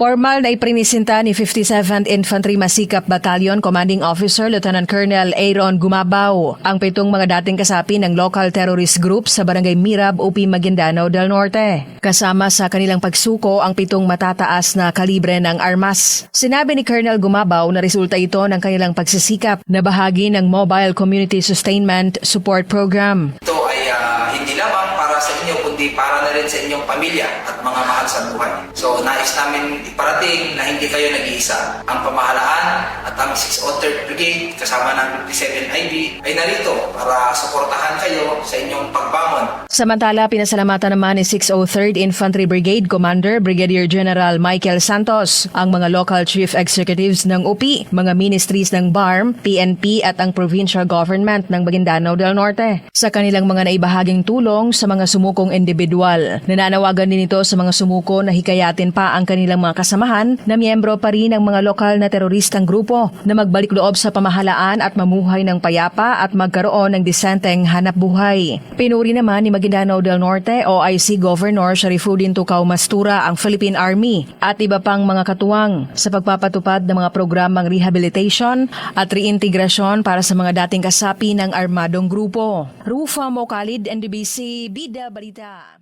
Formal na iprinisinta ni 57th Infantry Masikap Battalion Commanding Officer Lieutenant Colonel Aaron Gumabaw ang pitong mga dating kasapi ng local terrorist group sa Barangay Mirab, UP Maguindanao del Norte. Kasama sa kanilang pagsuko ang pitong matataas na kalibre ng armas. Sinabi ni Colonel Gumabaw na resulta ito ng kanilang pagsisikap na bahagi ng Mobile Community Sustainment Support Program. Sa inyo, kundi para na rin sa inyong pamilya at mga mahal sa buhay. So, nais namin iparating na hindi kayo nag-iisa. Ang pamahalaan ang 603rd Brigade kasama ng 57 IB ay narito para suportahan kayo sa inyong pagbangon. Samantala, pinasalamatan naman ni 603rd Infantry Brigade Commander Brigadier General Michael Santos ang mga local chief executives ng UP, mga ministries ng BARM, PNP at ang provincial government ng Maguindanao del Norte. Sa kanilang mga naibahaging tulong sa mga sumukong individual. Nananawagan din ito sa mga sumuko na hikayatin pa ang kanilang mga kasamahan na miyembro pa rin ng mga lokal na teroristang grupo na magbalik loob sa pamahalaan at mamuhay ng payapa at magkaroon ng disenteng hanap buhay. Pinuri naman ni Maguindanao del Norte OIC Governor Sharifuddin Tukaw Mastura ang Philippine Army at iba pang mga katuwang sa pagpapatupad ng mga programang rehabilitation at reintegrasyon para sa mga dating kasapi ng armadong grupo. Rufa Mokalid, NDBC, Bida Balita.